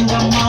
செஞ்சம்மா